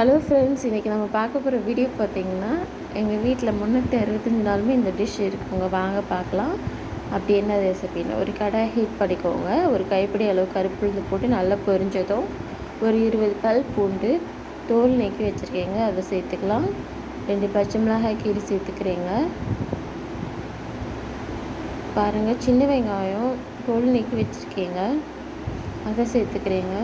Hello friends இன்றைக்கி நம்ம பார்க்க போகிற வீடியோ பார்த்தீங்கன்னா எங்கள் வீட்டில் முந்நூற்றி அறுபத்தஞ்சு நாளுமே இந்த டிஷ் இருக்குங்க. வாங்க பார்க்கலாம். அப்படி என்ன ரெசிபின்னு ஒரு கடை ஹீட் பண்ணிக்கோங்க. ஒரு கைப்பிடி அளவு கருப்புழுந்து போட்டு நல்லா பொரிஞ்சதும் ஒரு இருபது பல் பூண்டு தோல் நீக்கி வச்சுருக்கேங்க. அதை சேர்த்துக்கலாம். ரெண்டு பச்சை மிளகாய் கீழே சேர்த்துக்கிறேங்க. பாருங்கள் சின்ன வெங்காயம் தோல் நீக்கி வச்சுருக்கேங்க. அதை சேர்த்துக்கிறீங்க.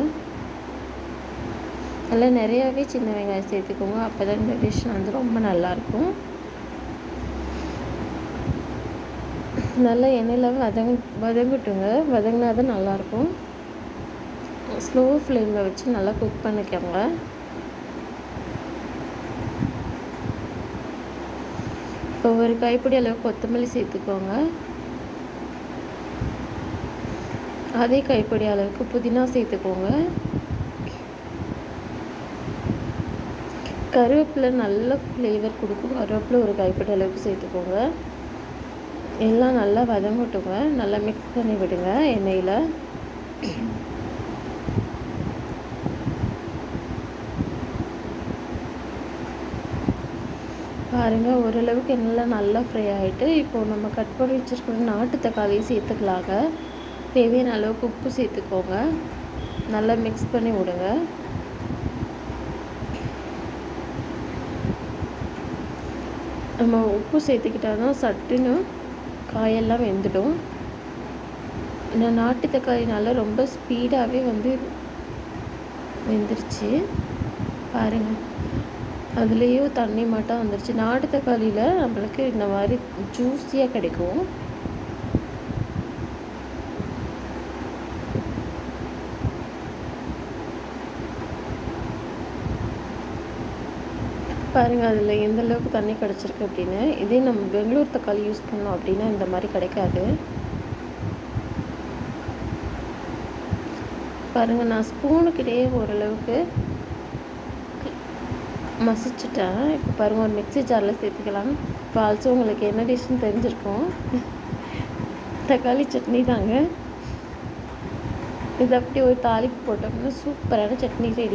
நல்லா நிறையாவே சின்ன வெங்காயம் சேர்த்துக்கோங்க. அப்போ தான் இந்த டிஷ் வந்து ரொம்ப நல்லாயிருக்கும். நல்லா எண்ணெயில் வதங் வதங்கட்டுங்க. வதங்கினா தான் நல்லாயிருக்கும். ஸ்லோ ஃப்ளேமில் வச்சு நல்லா குக் பண்ணிக்கோங்க. இப்போ ஒரு கைப்பிடி அளவு கொத்தமல்லி சேர்த்துக்கோங்க. அதே கைப்பிடி அளவுக்கு புதினா சேர்த்துக்கோங்க. கருவேப்பிலை நல்ல ஃப்ளேவர் கொடுக்கும். கருவேப்பிலை ஒரு கைப்பட்ட அளவுக்கு சேர்த்துக்கோங்க. எல்லாம் நல்லா வதங்கட்டுங்க. நல்லா மிக்ஸ் பண்ணி விடுங்க எண்ணெயில். பாருங்கள் ஓரளவுக்கு எண்ணெய் நல்லா ஃப்ரை ஆகிட்டு இப்போது நம்ம கட் பண்ணி வச்சுருக்கிற நாட்டு தக்காளியை சேர்த்துக்கலாங்க. தேவையான அளவுக்கு உப்பு சேர்த்துக்கோங்க. நல்லா மிக்ஸ் பண்ணி விடுங்க. நம்ம உப்பு சேர்த்துக்கிட்டால் தான் சட்டுன்னு காயெல்லாம் வெந்துடும். நான் நாட்டு தக்காளினால ரொம்ப ஸ்பீடாகவே வந்து வெந்துருச்சு. பாருங்கள் அதுலேயும் தண்ணி மட்டும் வந்துருச்சு. நாட்டு தக்காளியில் நம்மளுக்கு இந்த மாதிரி ஜூஸியாக கிடைக்கும். பாருங்கள் அதில் எந்த அளவுக்கு தண்ணி கிடச்சிருக்கு அப்படின்னு. இதே நம்ம பெங்களூர் தக்காளி யூஸ் பண்ணோம் அப்படின்னா இந்த மாதிரி கிடைக்காது. பாருங்கள் நான் ஸ்பூனுக்கிட்டே ஓரளவுக்கு மசிச்சுட்டேன். இப்போ பாருங்கள் ஒரு மிக்சி ஜாரில் சேர்த்துக்கலாம். இப்போ ஆல்சோ உங்களுக்கு என்ன டிஷ்னு தெரிஞ்சிருக்கும். தக்காளி சட்னி தாங்க. இது அப்படி ஒரு தாளிப்பு போட்டோம்னா சூப்பரான சட்னி ரெடி.